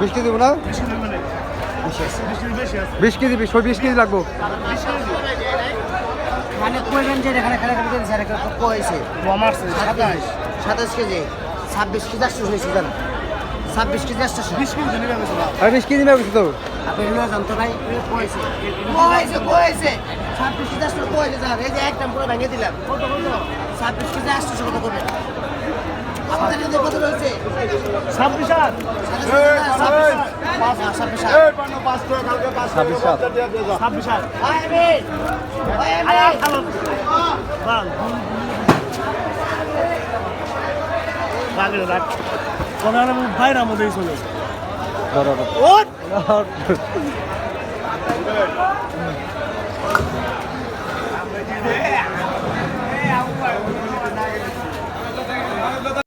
বিশ কেজি না বিশ কেজি বিশ বিশ কেজি লাগবো। মানে যে এখানে খেলা সাতাশ কেজি ছাব্বিশ কেজি আসছে হয়েছে জানো? ছাব্বিশ কেজি আসছে বিশ কেজি নিবে। আর বিশ কেজি নেবে তো? আপনি নিয়ে যান তো ভাই কয়েছে কয়েছে কয়েছে ছাব্বিশ কেজি আসছে কয়েছে জান এই যে একটা পুরো ভেঙে দিলাম। কত কত? ছাব্বিশ কেজি আসছে কত আমাদের কিন্তু কত রয়েছে? ছাব্বিশ আট ছাব্বিশ ছাব্বিশ সাত ছাব্বিশ আট করার ভাইরা মধ্যেই চলে বরাবর ও